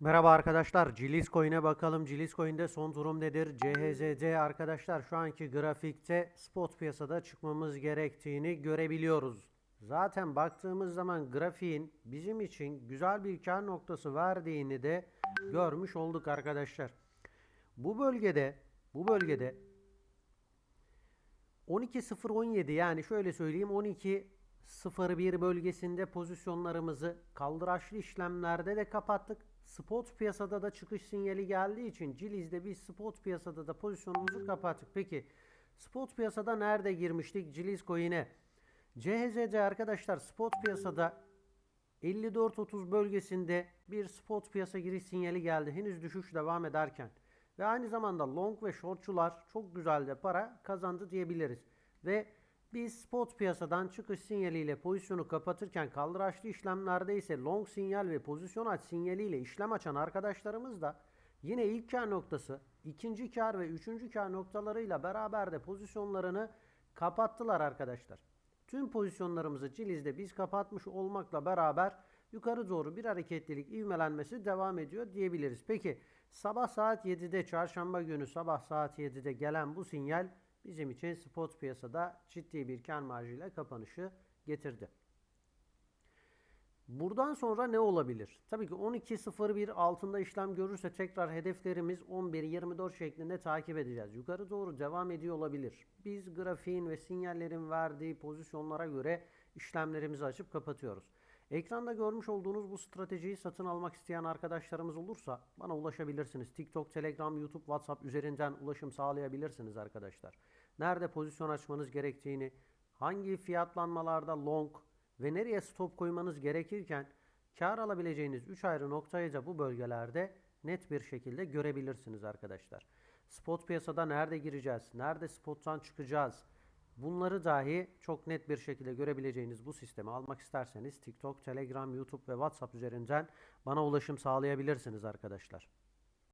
Merhaba arkadaşlar. Cilis Coin'e bakalım. Cilis Coin'de son durum nedir? CHZC arkadaşlar şu anki grafikte spot piyasada çıkmamız gerektiğini görebiliyoruz. Zaten baktığımız zaman grafiğin bizim için güzel bir kar noktası verdiğini de görmüş olduk arkadaşlar. Bu bölgede bu bölgede 12.017 yani şöyle söyleyeyim 12.01 bölgesinde pozisyonlarımızı kaldıraçlı işlemlerde de kapattık. Spot piyasada da çıkış sinyali geldiği için Ciliz'de biz spot piyasada da pozisyonumuzu kapattık. Peki spot piyasada nerede girmiştik Ciliz coin'e? CHZC arkadaşlar spot piyasada 54.30 bölgesinde bir spot piyasa giriş sinyali geldi. Henüz düşüş devam ederken. Ve aynı zamanda long ve shortçular çok güzel de para kazandı diyebiliriz. Ve biz spot piyasadan çıkış sinyaliyle pozisyonu kapatırken kaldıraçlı işlemlerde ise long sinyal ve pozisyon aç sinyaliyle işlem açan arkadaşlarımız da yine ilk kar noktası, ikinci kar ve üçüncü kar noktalarıyla beraber de pozisyonlarını kapattılar arkadaşlar. Tüm pozisyonlarımızı Ciliz'de biz kapatmış olmakla beraber yukarı doğru bir hareketlilik ivmelenmesi devam ediyor diyebiliriz. Peki sabah saat 7'de çarşamba günü sabah saat 7'de gelen bu sinyal bizim için spot piyasada ciddi bir kar marjıyla kapanışı getirdi. Buradan sonra ne olabilir? Tabii ki 12.01 altında işlem görürse tekrar hedeflerimiz 11.24 şeklinde takip edeceğiz. Yukarı doğru devam ediyor olabilir. Biz grafiğin ve sinyallerin verdiği pozisyonlara göre işlemlerimizi açıp kapatıyoruz. Ekranda görmüş olduğunuz bu stratejiyi satın almak isteyen arkadaşlarımız olursa bana ulaşabilirsiniz. TikTok, Telegram, YouTube, WhatsApp üzerinden ulaşım sağlayabilirsiniz arkadaşlar. Nerede pozisyon açmanız gerektiğini, hangi fiyatlanmalarda long, ve nereye stop koymanız gerekirken kar alabileceğiniz 3 ayrı noktayı da bu bölgelerde net bir şekilde görebilirsiniz arkadaşlar. Spot piyasada nerede gireceğiz, nerede spottan çıkacağız bunları dahi çok net bir şekilde görebileceğiniz bu sistemi almak isterseniz TikTok, Telegram, YouTube ve WhatsApp üzerinden bana ulaşım sağlayabilirsiniz arkadaşlar.